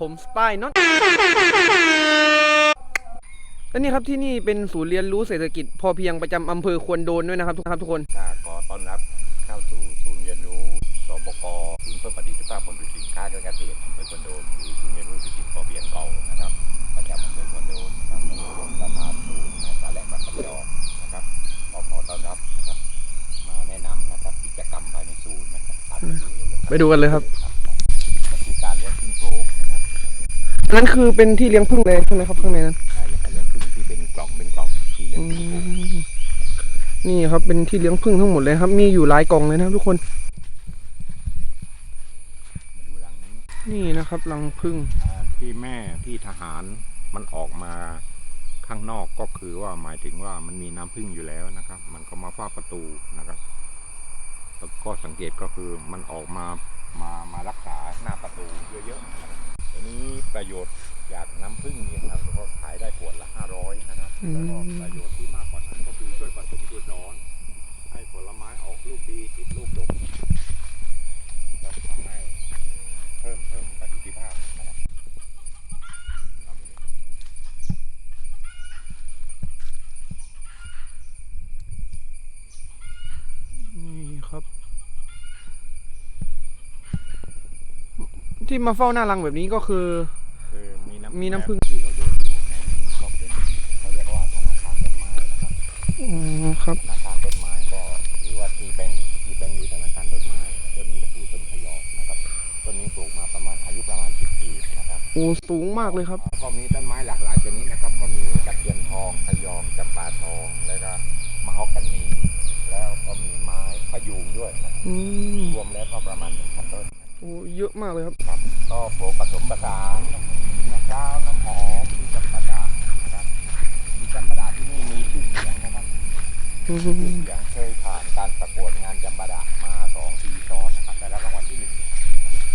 ผมสปายน็อตและนี่ครับที่นี่เป็นศูนย์เรียนรู้เศรษฐกิจ พอเพียงประจำอำเภอควนโดนด้วยนะครับทุกครับทุกคนก็ขอต้อนรับเข้าสู่ศูนย์เรียนรู้สปกศูนย์เพื่อประดิษฐภาพผลผลิตสินค้าการเกษตรอำเภอควนโดนหรือศูนย์เรียนรู้เศรษฐกิจพอเพียงเก่านะครับประจำอำเภอควนโดนนะครับรวมสถานศูนย์นาสาแหลกบ้านคำยอนะครับขอขอต้อนรับนะครับ มาแนะนำนะครับกิจกรรมภายในศูนย์นะครับตามไปดูเลยครับไปดูกันเลยครับ ก็คือการเลี้ยงพึ่งโพรงนะครับ อันนั้นคือเป็นที่เลี้ยงพึ่งเลยใช่ไหมครับข้างในนั้นใช่การเลี้ยงพึ่งที่เป็นกล่องเป็นกล่องที่เลี้ยงอืพึ่งโพรงมนี่ครับเป็นที่เลี้ยงพึ่งทั้งหมดเลยครับ มีอยู่หลายกล่องเลยนะครับทุกคนมาดูรังนี้นี่นะครับรังพึ่งอ่าที่แม่ที่ทหารมันออกมาข้างนอกก็คือว่าหมายถึงว่ามันมีน้ำพึ่งอยู่แล้วนะครับ มันก็มาฝ้าประตูนะครับแล้วก็สังเกตก็คือมันออกมามามารักษาหน้าประตูเยอะๆ นะครับอันนี้ประโยชน์จากน้ำพึ่งเนี่ยครับก็ขายได้ขวดละ500นะครับแล้วก็ประโยชน์ที่มากกว่านั้นก็คือช่วยผสมเกสรให้ผลไม้ออกลูกดีติดลูกดกแล้วทำให้เพิ่มเพิ่มประสิทธิภาพนะครับ นี่ครับ ที่มาเฝ้าหน้ารังแบบนี้ก็คือ คือมีน้ำมีน้ำผึ้ง ที่เราเดินอยู่ในนี้ก็เป็นเขาเรียกว่าธนาคารต้นไม้นะครับอ๋อครับ ธนาคารต้นไม้ก็หรือว่าทีแบงค์ทีแบงค์หรือธนาคารต้นไม้ต้นนี้ก็คือต้นพะยอมนะครับต้นนี้ปลูกมาประมาณอายุประมาณ 10 ปีนะครับโอ้สูงมากเลยครับ ก็มีต้นไม้หลากหลายชนิดนะครับ ก็มีตะเคียนทองพะยอมจำปาทองแล้วก็มะฮอกกานีแล้วก็มีไม้พะยูงด้วยนะครับอืมรวมแล้วก็ประมาณ1,000ต้น โอ้เยอะมากเลยครับครับ ก็ปลูกผสมผสานมะพร้าวน้ำหอมมีจำปาดาครับมีจำปาดาที่นี่มีชื่อเสียงนะครับชื่อเสียงเคยผ่านการประกวดงานจำปาดามาสองปีซ้อนนะครับได้รับรางวัลที่หนึ่ง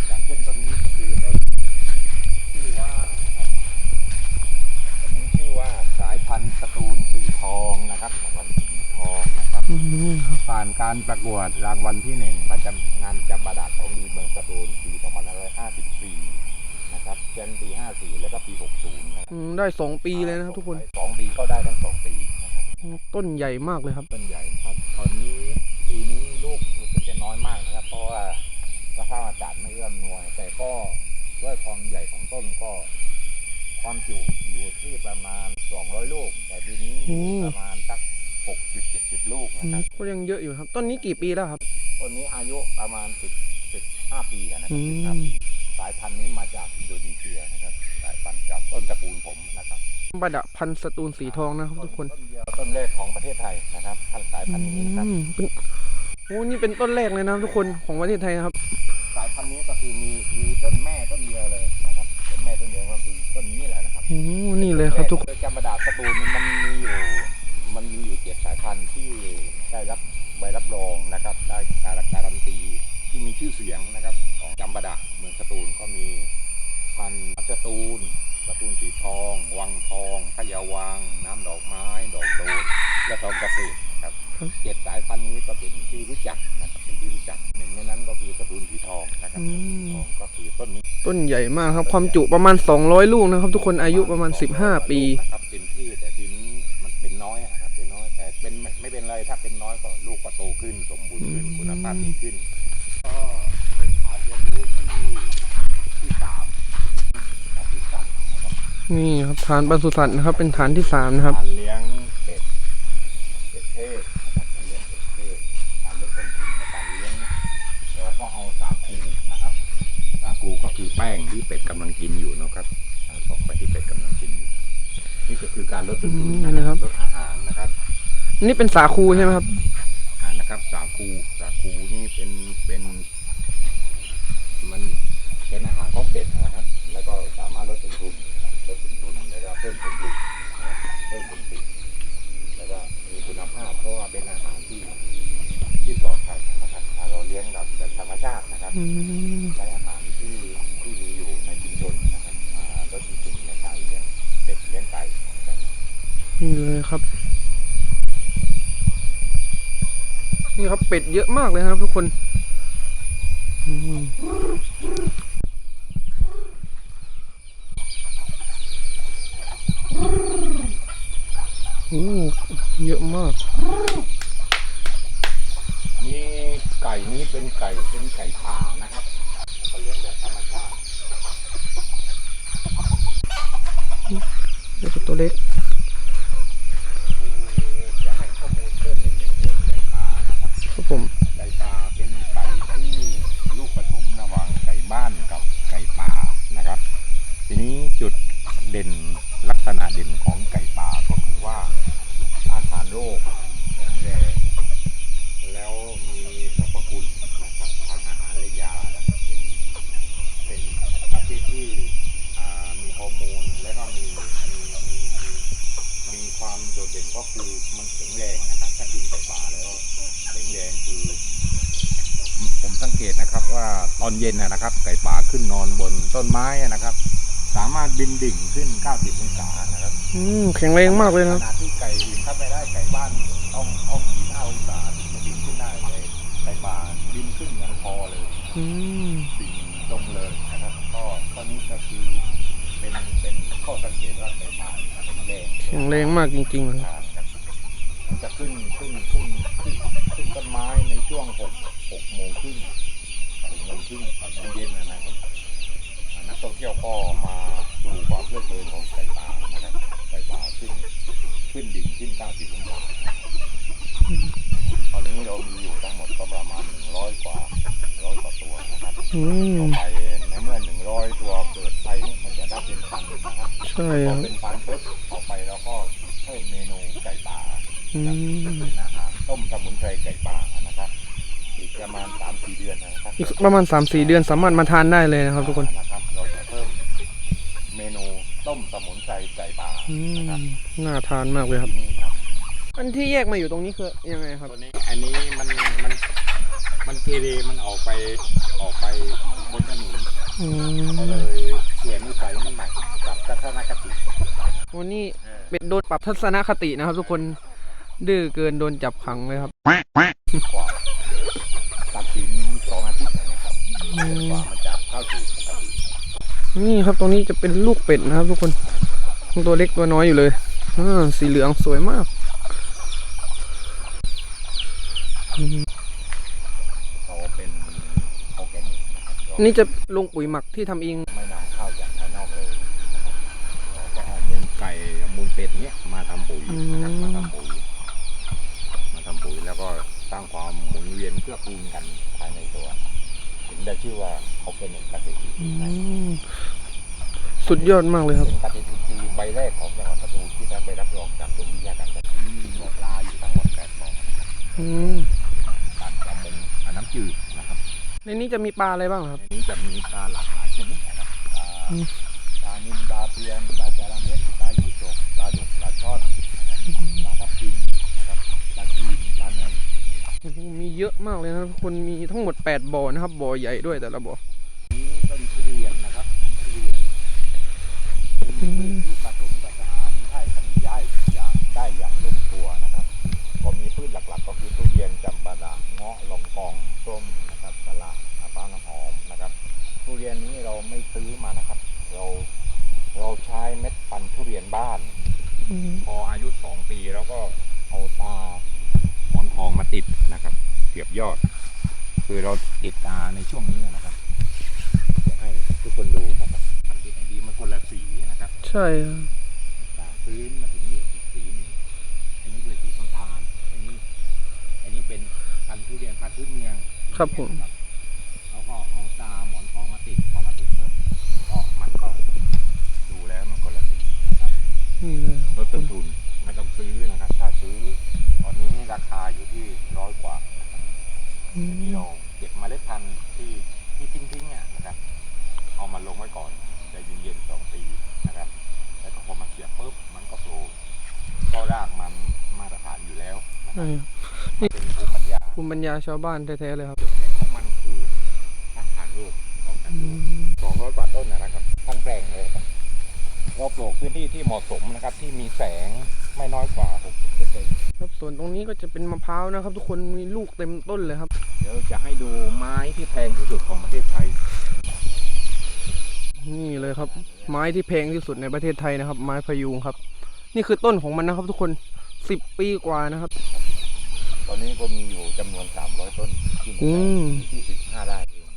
อย่างเช่นต้นนี้ก็คือต้นชื่อว่าต้นนี้ชื่อว่าสายพันธุ์สตูลสีทองนะครับสายพันธุ์สีทองนะครับอืมครับผ่านการประกวดรางวัลที่หนึ่งประจำงานจำบาดาษของดีเมืองสตูลปี2554 นะครับเช่นปี 54 แล้วก็ปี 60 นะครับ อืม ได้สองปีเลยนะครับทุกคนสองปีก็ได้ทั้งสองปีนะครับต้นใหญ่มากเลยครับต้นใหญ่ครับตอนนี้ปีนี้ลูกรู้สึกจะน้อยมากนะครับ เพราะว่าสภาพอากาศไม่เอื้อมหน่วย แต่ก็ด้วยความใหญ่ของต้นก็ความจุอยู่ที่ประมาณ 200 ลูก แต่ปีนี้โอ้ประมาณสัก60-70 ลูกอืนะคมรับก็ยังเยอะอยู่ครับ ต้นนี้กี่ปีแล้วครับ ต้นนี้อายุประมาณ 10 15 ปีอะนะคอืรับม15ปีสายพันธุ์นี้มาจากอินโดนีเซียนะครับ สายพันธุ์จากต้นตระกูลผมนะครับบดะพันธุ์สตูลสีทองนะครับทุกคนต้นเดียวต้นแรกของประเทศไทยนะครับพันธุ์สายพันธุ์นี้นะครับอืมเป็นโอ้นี่เป็นต้นแรกเลยนะครับทุกคนของประเทศไทยนะครับ สายพันธุ์นี้ก็คือมีมีต้นแม่ต้นเดียวเลยนะครับต้นแม่ต้นเดียวก็คือต้นนี้แหละนะครับโอ้นี่เลยครับทุกคน โดยจำปาดาษสตูลมันมีอยู่ มันมีอยู่เจ็ดสายพันธุ์ที่ ใหญ่มากครับ ความจุประมาณ 200 ลูกนะครับ ทุกคนอายุประมาณ 15 ปีนะครับเต็มที่แต่ทีนี้มันเป็นน้อยอะครับเป็นน้อยแต่เป็นไม่ไม่เป็นไรถ้าเป็นน้อยก็ลูกก็โตขึ้น สมบูรณ์ขึ้นอืมคุณภาพดีขึ้น ก็เป็นฐานเรียนรู้ที่ที่สามฐานที่สามนะครับนี่ครับฐานปศุสัตว์นะครับ เป็นฐานที่สามนะครับการเลี้ยงเป็ดเป็ดเทศนะครับการเลี้ยงเป็ดเทศการลดต้นทุนในการเลี้ยงแล้วก็เอาสาคูนะครับ สาคูก็คือแป้งที่ เป็ดกำลังกินอยู่นะครับอ่าส่งไปที่เป็ดกำลังกินอยู่ นี่ก็คือการลดต้นทุนอืมนะครับลดอาหารนะครับ นี่เป็นสาคูใช่ไหมครับอาหารนะครับ สาคูสาคูนี่เป็นเป็น มันเป็นอาหารของเป็ดนะครับ แล้วก็สามารถลดต้นทุนลดต้นทุนแล้วก็เพิ่มผลผลิตนะครับเพิ่มผลผลิตแล้วก็มีคุณภาพเพราะว่าเป็นอาหารที่ที่ปลอดภัยนะครับถ้าเราเลี้ยงแบบแบบธรรมชาตินะครับ อืม ใช้อาหารที่ที่มีอยู่ในชุมชนนะครับอ่าลดต้นทุนในการเลี้ยงเป็ดเลี้ยงไก่นะครับ นี่เลยครับ นี่ครับเป็ดเยอะมากเลยครับทุกคนอืม อู้เยอะมาก นี่ไก่นี้เป็นไก่เป็นไก่ป่านะครับเขาเลี้ยงแบบธรรมชาติ เดี๋ยวตัวเล็ก คือจะให้ข้อมูลเพิ่มนิดหนึ่งเรื่องไก่ป่านะครับ ครับผม ไก่ป่าเป็นไก่ที่ลูกผสมระหว่างไก่บ้านกับไก่ป่านะครับ ทีนี้จุดเด่นลักษณะเด่นของไก่ป่าก็คือว่าต้านทานโรคแข็งแรงแล้วมีสรรพคุณนะครับทางอาหารและยานะครับเป็นเป็นประเภทที่อ่ามีฮอร์โมนและก็มีมีมีมีมีความโดดเด่นก็คือมันแข็งแรงนะครับถ้ากินไก่ป่าแล้วแข็งแรงคือ ผมสังเกตนะครับว่าตอนเย็นนะนะครับ ไก่ป่าขึ้นนอนบนต้นไม้อะนะครับ สามารถ บินดิ่งขึ้น 90องศานะครับอืมแข็งแรงมากเลยขนะครับนาดที่ไก่อื่นถ้าไม่ได้ไก่บ้านต้องต้องกี่ห้าองศาถึงจะบินขึ้นได้เลยไก่ป่าบินขึ้นอย่างพอเลยอืมดิ่งตรงเลยนะครับก็ข้อนี้ก็คือเป็นเป็นข้อสังเกตว่าไก่ป่าแข็งแรงแข็งแรงมากจริงๆเลยครับมันจะขึ้นขึ้นขึ้นขึ้นขึ้นต้นไม้ในช่วงหกหกโมงครึ่งหกโมงครึ่งตอนเย็นนะนะครับอ่านักท่องเที่ยวก็มาดูความเพ ลิดเพลินของไก่ป่านะครับไก่ป่าขึ้นขึ้นดิ่งขึ้น90องศาตอนนี้เรามีอยู่ทั้งหมดก็ประมาณ100กว่าร้อยกว่าตัวนะครับอืมต่อไปในเมื่อ100ตัวเกิดไปเนี่ยมันจะได้เป็นพันนะครับใช่พคอรับเป็นพันปุ๊บต่อไปเราก็เพิ่มเมนูไก่ป่าอืนะครับมเป็นอาหารต้มสมุนไพรไก่ป่านะครับอีกประมาณสามสี่เดือนนะครับ อีกประมาณ3-4เดือนสามารถมาทานได้เลยนะครับทุกคนนะครับเราจะเพิ่มเมนูต้มสมุนไพรไก่ป่า อื น่าทานมากเลยครับ นี่ครับอันที่แยกมาอยู่ตรงนี้คือยังไงครับ ตัวนี้อันนี้มันมันมันเกเรมันออกไปออกไปบนถนนอืก็มเลยเสียนิสัยมันใหม่กับทัศนคติวันนี้เออเป็นโดนปรับทัศนคตินะครับ ทุกคน ดื้อเกินโดนจับขังเลยครับ กว่าตัดสินสองอาทิตย์นะครับกว่ามันจะเข้าสู่ปกตินี่ครับตรงนี้จะเป็นลูกเป็ดนะครับ ทุกคน ตัวเล็กตัวน้อยอยู่เลยอ่าสีเหลืองสวยมากอืมเขาเป็นออร์แกนิกนะครับนี่จะลงปุ๋ยหมักที่ทำเอง ไม่นำเข้าจากภายนอกเลยนะครับเราก็เอามูลไก่เอามูลเป็ดเนี้ยมาทำปุ๋ยนะครับมาทำปุ๋ยมาทำปุ๋ยแล้วก็สร้างความหมุนเวียนเพื่อคูณกันภายในตัว ถึงได้ชื่อว่าออร์แกนิกเกษตร สุดยอดมากเลยครับเป็นเกษตรอินทรีย์ใบแรกของจังหวัดพัทลุงที่ได้ไปรับรองจากกรมวิทยาการเกษตรมีบ่อปลาอยู่ทั้งหมดแปดบ่อนะครับอืมการประมงอ่าน้ำจืดนะครับในนี้จะมีปลาอะไรบ้างครับ ในนี้จะมีปลาหลากหลายชนิดนะครับปลาอืม ปลานิลปลาเพียนปลาจาระเม็ดปลายี่สกปลาดุกปลาช่อนนะครับปลาทับทิมนะครับปลาจีนปลาเนยโอ้โหมีเยอะมากเลยนะครับทุกคนมีทั้งหมด 8บ่อนะครับบ่อใหญ่ด้วยแต่ละบ่อ นี้ต้นทุเรียนนะครับทุเรียนเป็นพืชที่ผสมผสานได้กันย่ายอย่างได้อย่างลงตัวนะครับ ก็มีพืชหลักๆ ก็คือทุเรียนจำปาดะเงาะลองกองส้มนะครับสละมะพร้าวน้ำหอมนะครับ ทุเรียนนี้เราไม่ซื้อมานะครับ เราเรา ใช้เม็ดพันธุ์ทุเรียนบ้าน อืมพออายุสองปีแล้วก็เอาตาหมอนทองมาติดนะครับเสียบยอด คือเราติดตาในช่วงนี้นะครับจะให้ทุกคนดูนะครับทำติดให้ดีมันคนละสีนะครับใช่ครับจากพื้นมาถึงนี้อีกสีหนึ่งอันนี้เป็นสีน้ำตาลอันนี้ อันนี้เป็นพันธุ์ทุเรียนพันธุ์พื้นเมืองครับผม นะครับแล้วก็เอาตาหมอนทองมาติดพอมาติดปุ๊บก็มันก็ดูแล้วมันคนละสีนะครับ นี่เลยค ล รับ ดต้นทุนไม่ต้องซื้อนะครับ ถ้าซื้อตอนนี้ราคาอยู่ที่ร้อยกว่านะครับ อืม ที่เราเก็บเมล็ดพันธุ์ที่ที่ทิ้งๆอะนะครับเอามาลงไว้ก่อนใจเย็นๆสองปีนะครับ แล้วก็พอมาเสียบปุ๊บมันก็โผล่ก็รากมันมาตรฐานอยู่แล้วนะคใช่รับครับมันเป็นภูมิปัญญาภูมิปัญญาชาวบ้านแท้ๆเลยครับจุดเด่นของมันคือต้านทานโรคป้องกันอืโรคมสองร้อยกว่าต้นนะนะครับทั้งแปลงเลยครับเราปลูกพื้นที่ที่เหมาะสมนะครับ ที่มีแสงไม่น้อยกว่า60เปอร์เซ็นต์ครับส่วนตรงนี้ก็จะเป็นมะพร้าวนะครับ ทุกคนมีลูกเต็มต้นเลยครับเดี๋ ยวจะให้ดูไม้ที่แพงที่สุดของประเทศไทย นี่เลยครับ ไม้ที่แพงที่สุดในประเทศไทยนะครับ ไม้พะยูงครับ นี่คือต้นของมันนะครับทุกคนสิบปีกว่านะครับ ตอนนี้ก็มีอยู่จำนวน300ต้นที่อืม ที่15ไร่เอง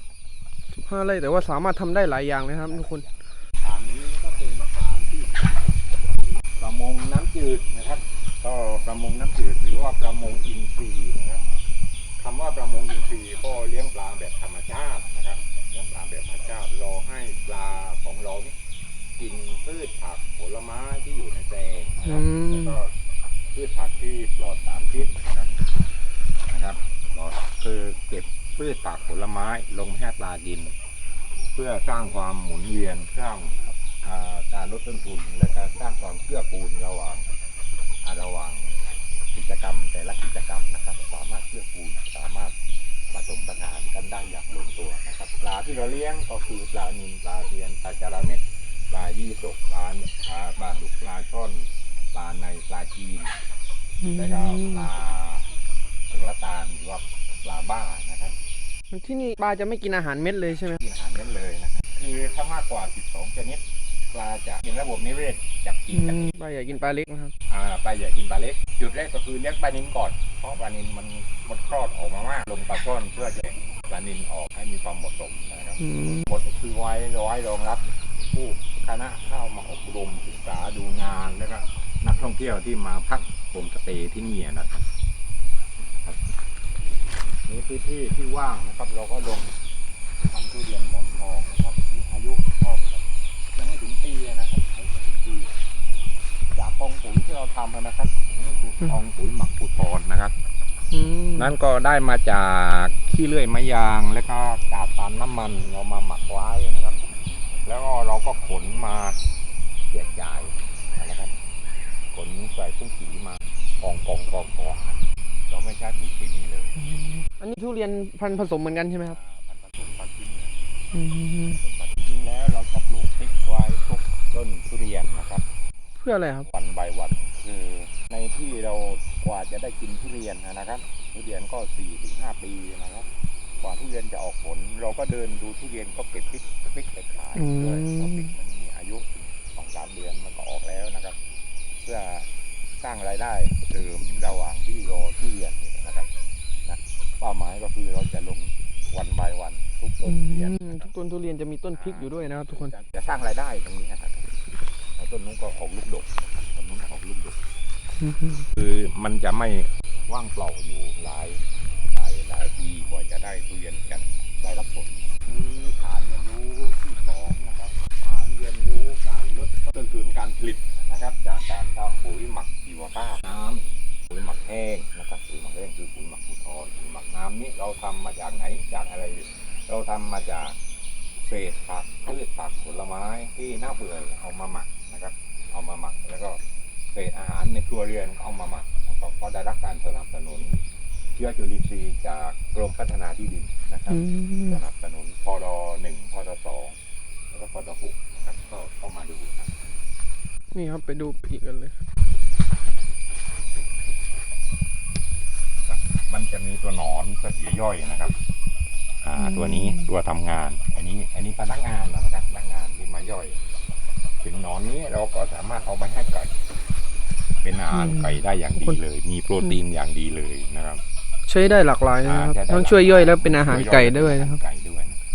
สิบห้าไร่แต่ว่าสามารถทำได้หลายอย่างเลยครับทุกคนฐานนี้ก็เป็นฐานที่ประมงน้ำจืดนะครับ ก็ประมงน้ำจืดหรือว่าประมงอินทรีย์นะครับ คำว่าประมงอินทรีย์ก็เลี้ยงปลาแบบธรรมชาตินะครับเลี้ยงปลาแบบธรรมชาติรอให้ปลาของเรานี่กินพืชผักผลไม้ที่อยู่ในแปลงนะครับอืมแล้วก็พืชผักที่ปลอดสารพิษนะครับนะครับปลอดคือเก็บพืชผักผลไม้ลงให้ปลากิน เพื่อสร้างความหมุนเวียนสร้างอ่าการลดต้นทุนและการสร้างความเกื้อกูลระหว่างอ่าระหว่างกิจกรรมแต่ละกิจกรรมนะครับ กันได้อย่างลงตัวนะครับปลาที่เราเลี้ยงก็คือปลานิลปลาเทียนปลาจาระเม็ดปลายี่สกปลาปลาปลาดุกปลาช่อนปลาในปลาจีนแล้วก็ปลาสุรตาลหรือว่าปลาบ้านะครับที่นี่ปลาจะไม่กินอาหารเม็ดเลยใช่ไหมกินอาหารเม็ดเลยนะครับคือถ้ามากกว่า 12 ชนิดปลาจะกินระบบนิเวศจับกิอืนกันมปลาอยากกินปลาเล็กนะครับอ่าปลาใหญ่กินปลาเล็ก จุดแรกก็คือเลี้ยงปลานินก่อน เพราะปลานินมันมันคลอดออกมามากลงปลาช่อนเพื่อจะปลานินออกให้มีความเหมาะสมนะครับอืมหมดคือไว้ร้อยรองรับผู้คณะเข้ามาอบรมศึกษาดูงานแล้วก็นักท่องเที่ยวที่มาพักโฮมสเตย์ที่นี่นะครับครับนี่พื้นที่ที่ว่างนะครับ เราก็ลงทำทุเรียนหมอนทองนะครับที่อายุก็ยังไม่ถึงปีนะครับไม่ถึงปีจากกองปุ๋ยที่เราทำนะครับนี่คือกองปุ๋ยหมักปูทอนนะครับอืม นั่นก็ได้มาจากขี้เลื่อยไม้ยางแล้วก็กากปาล์มน้ำมันเรามาหมักไว้นะครับ แล้วก็เราก็ขนมาแจกจ่ายนะครับขนใส่พุ่งขีมากองกองกองกองเราไม่ใช่ปุ๋ยเคมีเลย อันนี้ทุเรียนพันธุ์ผสมเหมือนกันใช่ไหมครับพันธุ์ผสมพันธุ์ที่เนี่ยอืมผสมพันธุ์จริงแล้วเราจะปลูกพริกไว้ทุกต้นทุเรียนนะครับ เพื่ออะไรครับวันใบวันคือในที่เรา กว่าจะได้กินทุเรียนนะครับทุเรียนก็สี่ถึงห้าปีนะครับ กว่าทุเรียนจะออกผล เราก็เดินดูทุเรียนก็เก็บพริกพริกไปขายด้วยเพราะพริกมันมีอายุถึงสองสามเดือนมันก็ออกแล้วนะครับ เพื่อสร้างรายได้เสริมระหว่างที่รอทุเรียนอยู่นะครับนะเป้าหมายก็คือเราจะลงวันบายวันทุกต้นทุเรียนอืมทุกต้นทุเรียนจะมีต้นพริกอยู่ด้วยนะครับทุกคนจะสร้างรายได้ตรงนี้นะครับแล้วต้นนู้นก็ออกลูกดกนะครับต้นนู้นก็ออกลูกดก คือมันจะไม่ว่างเปล่าอยู่หลายหลายหลายปีกว่าจะได้ทุเรียนกันได้รับผลฐานเรียนรู้ที่สองนะครับฐานเรียนรู้การลดต้นทุนการผลิตนะครับ จากการทำปุ๋ยหมักชีวภาพน้ำปุ๋ยหมักแห้งนะครับปุ๋ยหมักแห้งคือปุ๋ยหมักปูทอนปุ๋ยหมักน้ำนี่เราทำมาจากไหนจากอะไร เราทำมาจากเศษผักพืชผักผลไม้ที่เน่าเปื่อยเอามาหมักนะครับ เอามาหมักแล้วก็ ษอาหารในครัวเรือนเอามาหมักนะครับก็ได้รับการสนับสนุนเชื้อจุลินทรีย์จากกรมพัฒนาที่ดินนะครับอืมสนับสนุนพรหนึ่งพรสองแล้วก็พรหกนะครับก็เข้ามาดูครับนี่ครับไปดูปีกกันเลย มันจะมีตัวหนอนก็ย่อยๆนะครับ อ่าอืมตัวนี้ตัวทำงาน อันนี้ อันนี้พนักงานนะครับพนักงานที่มาย่อย ถึงหนอนนี้เราก็สามารถเอาไปให้ไก่ เป็นอาหารไก่ได้อย่างดีเลย มีโปรตีนอย่างดีเลยนะครับใช้ได้หลากหลายนะครับอ่าใช้ได้ทั้งช่วยย่อยแล้วเป็นอาหารไก่ด้วยนะครับไก่ด้วยนะครับ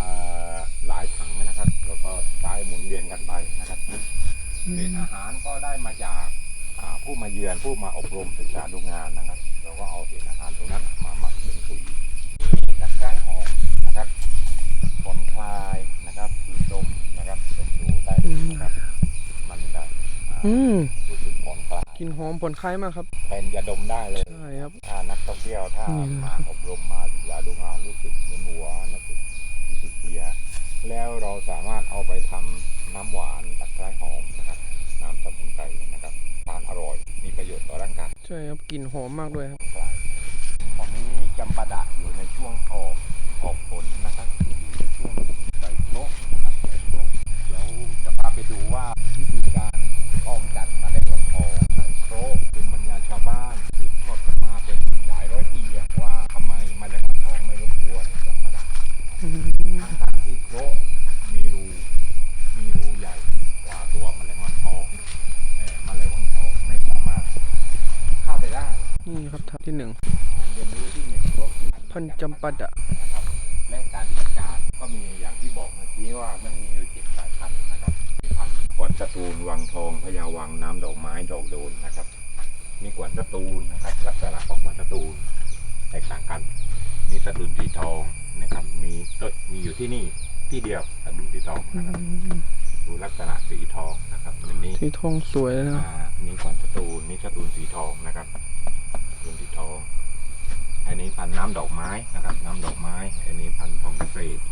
อ่าหลายถังนะครับแล้วก็ใช้หมุนเวียนกันไปนะครับอืเศษมอาหารก็ได้มาจากอ่าผู้มาเยือนผู้มาอบรมศึกษาดูงานนะครับเราก็เอาเศษอาหารตรงนั้นมาหมักเป็นปุ๋ยนี่จากการหอมนะครับผ่อนคลายนะครับคือดมนะครับดมดูได้เลยนะครับมันจะอ่าอืมรู้สึกผ่อนค ลายกลินหอมผ่อนคลายมากครับแทนจะดมได้เลยใช่ครับ ถ้านักท่องเที่ยวถ้านี่นะมาอบรมมาศึกษาดูงานรู้สึกมึนหัวรู้สึกรู้สึกเพลียแล้วเราสามารถเอาไปทำน้ำหวานตะไคร้หอมนะครับ น้ำสมุนไพรนะครับทานอร่อยมีประโยชน์ต่อร่างกาย ใช่ครับกลิ่นหอมมากด้วยครับคลายตอนนี้จำปาดะอยู่ในช่วงออกออกผลนะครับอยู่ในช่วงใส่โต๊ะนะครับใส่โต๊ะเดี๋ยวจะพาไปดูว่าวิธีการป้องกันแมลงวันทองใส่โต๊ะเป็นบรรยาชาวบ้านสืบทอดกันมาเป็นหลายร้อยปีอะว่าทำไมแมลงวันทองไม่รบกวนจำปาดะ อืม ทั้งทั้งที่โต๊ะมีรู มีรูใหญ่กว่าตัวแมลงวันทองแต่แมลงวันทองไม่สามารถ ที่หนึ่ง เรียนรู้ที่หนึ่งก็คือ พัน จำปาดะนะครับและการจัดการก็มีอย่างที่บอกเมื่อกี้ว่ามันมีอยู่เจ็ดสายพันธุ์นะครับพันธุ์กวนสตูลวังทองพญาวังน้ำดอกไม้ดอกโดนนะครับ มีกวนสตูลนะครับ ลักษณะของกวนสตูลแตกต่างกัน มีสะดุนสีทองนะครับ มีต้นมีอยู่ที่นี่ที่เดียวสะดุนสีทองนะครับดูลักษณะสีทองนะครับอันนี้สีทองสวยเลยนะอ่านี่ก่อนสตูลนี่สตูลสีทองนะครับสตูลสีทอง อันนี้พันธุ์น้ำดอกไม้นะครับ น้ำดอกไม้ อันนี้พันธุ์ทองเกษตร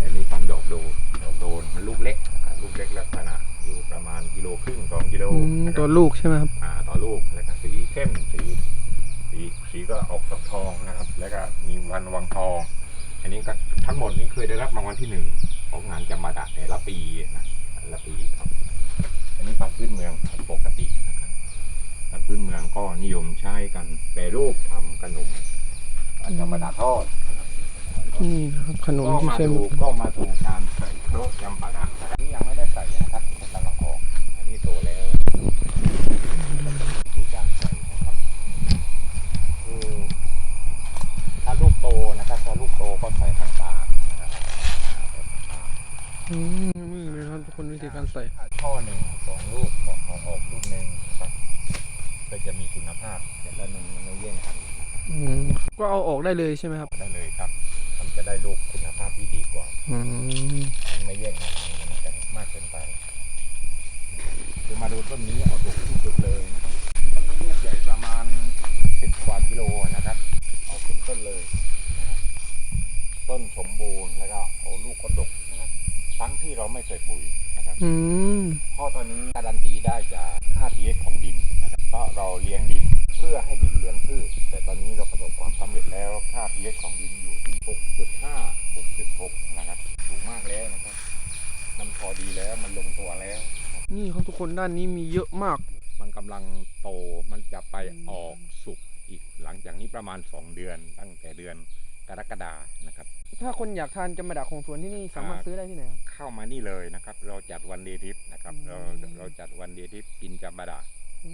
อันนี้พันธุ์ดอกโดนดอกโดนมันลูกเล็กนะครับลูกเล็กลักษณะอยู่ประมาณกิโลครึ่งสองกิโลอืมนะครับตัวลูกใช่ไหมครับอ่าต่อลูกแล้วก็สีเข้มสีสีสีก็ออกทองทองนะครับ แล้วก็มีวันวังทอง อันนี้ก็ทั้งหมดนี้เคยได้รับรางวัลที่หนึ่งของงานจำมาดะแต่ละปีนะแต่ละปีครับ อันนี้ปัดพื้นเมืองปกติ นะครับปัดพื้นเมืองก็นิยมใช้กันแปรรูปทำขนมจำมาดะทอดนะครับนี่นะครับขนมก็ที่มาใช้ดูก็มาดูการใส่โต๊ะยำปาดะอันนี้ยังไม่ได้ใส่นะครับกำลังออกอันนี้โตแล้ววิธีการใส่นะครับคือถ้าลูกโตนะครับถ้าลูกโตก็ใส่ทางปากนะครับใส่ทางปากอืมนี่เลยนะครับทุกคนวิธีการใส่ช่อหนึ่งสองลูกออกออกลูกหนึ่งนะครับก็จะมีคุณภาพแต่ละหนึ่งมันไม่แย่งกันนะครับ อืมก็เอาออกได้เลยใช่ไหมครับได้เลยครับ มันจะได้ลูกคุณภาพที่ดีกว่าอืมมันไม่แย่งกันมันจะมากเกินไปคือมาดูต้นนี้เอาดุที่สุดเลยนะครับต้นนี้ลูกใหญ่ประมาณสิบกว่ากิโลนะครับ เอาเป็นต้นเลยนะครับต้นสมบูรณ์แล้วก็เอาลูกก็ดกนะครับทั้งที่เราไม่ใส่ปุ๋ยนะครับอืม เพราะตอนนี้การันตีได้จาก นี่ครับทุกคนด้านนี้มีเยอะมาก มันกำลังโตมันจะไปออกสุกอีกหลังจากนี้ประมาณ 2 เดือนตั้งแต่เดือนกรกฎานะครับ ถ้าคนอยากทานจำปาดะของสวนที่นี่สามารถอ่าซื้อได้ที่ไหนครับ เข้ามานี่เลยนะครับ เราจัดวันเดย์ทริปนะครับอืมเราเราจัดวันเดย์ทริปกินจำบาดา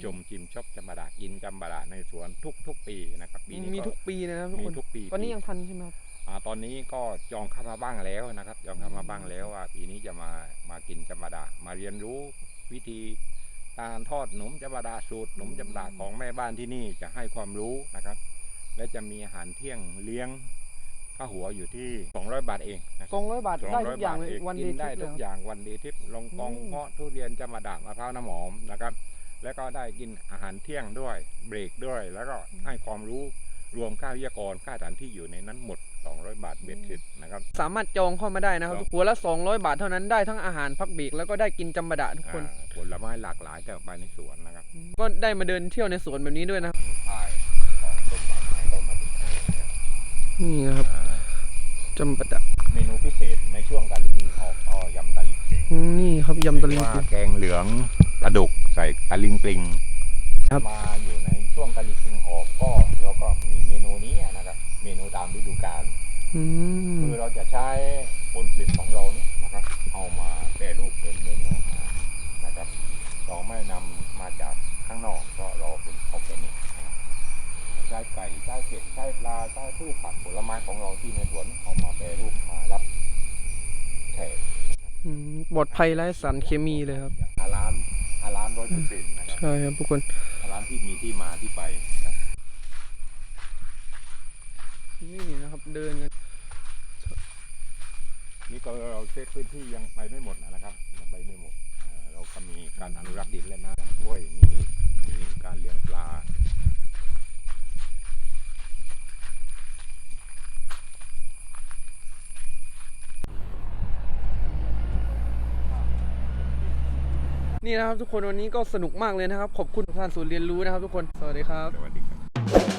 ชมชิมชอบจำบาดากินจำบาดาในสวนทุกทุกๆปีนะครับปีนี้มีก็ทุกปีเลยนะครับทุกมีคนทุกปีตอนนี้ยังทันใช่ไหมครับอ่าตอนนี้ก็จองเข้ามาบ้างแล้วนะครับ จองเข้ามาบ้างแล้วว่าปีนี้จะมามากินจำบาดามาเรียนรู้ วิธีการทอดหนมจำบาดาสูตรหนมจำบาดาของแม่บ้านที่นี่จะให้ความรู้นะครับ และจะมีอาหารเที่ยงเลี้ยงค่าหัวอยู่ที่ 200 บาทเองนะครับสองร้อยบาทได้ทุกอย่างเลย200วันกิเดย์ได้ทริปเลทุยกครับอย่างวันเดย์ทิปลงกองอืมเงาะทุเรียนจำมาดามะพร้าวน้ำหอมนะครับ แล้วก็ได้กินอาหารเที่ยงด้วยเบรกด้วย แล้วก็ให้ความรู้รวมค่าวิทยากรค่าสถานที่อยู่ในนั้นหมด 200 บาทเบ็ดเสร็จนะครับ สามารถจองเข้ามาได้นะครับครับ หัวละ 200 บาทเท่านั้นได้ทั้งอาหารพักเบรกแล้วก็ได้กินจำปาดะทุกคนอ่าผลไม้หลากหลายจากไปในสวนนะครับก็ได้มาเดินเที่ยวในสวนแบบนี้ด้วยนะครับป้ายของต้นไม้ก็มาติดให้นะครับนี่นะครับอ่าจำปาดะเมนูพิเศษในช่วงตะลิงออกก็ยำตะลิงปลิงอืมนี่ครับยำตะลิงว่าปิงแกงเหลืองปลาดุกใส่ตะลิงปลิงครับมาอยู่ในช่วงตะลิงปลิงออกก็เราก็มีเมนูนี้นะครับ เมนูตามฤดูกาลอืมคือเราจะใช้ผลผลิตของเราเนี่ยนะครับ เอามาแปรรูปเป็นเมนูอาหารนะครับ เราไม่นำมาจากข้างนอกเพราะเราเป็นออร์แกนิกนะครับใช้ไก่ใช้เป็ดใช้ปลาใช้พืชผักผลไม้ของเราที่ในสวนเอามาแปรรูปมารับแขกอืมปลอดภัยไร้สารเคมีเลยครับฮาลานฮาลานร้อยเปอร์เซ็นต์นะครับใช่ครับทุกคนฮาลานที่มีที่มาที่ไป นะครับนี่นะครับเดินกันนี่ก็เราเช็คพื้นที่ยังไปไม่หมดนะครับยังไปไม่หมดเอ่อเราก็มีการอนุรักษ์ดินและน้ำด้วยมีมีการเลี้ยงปลานี่นะครับทุกคนวันนี้ก็สนุกมากเลยนะครับ ขอบคุณท่านศูนย์เรียนรู้นะครับทุกคน สวัสดีครับสวัสดีครับ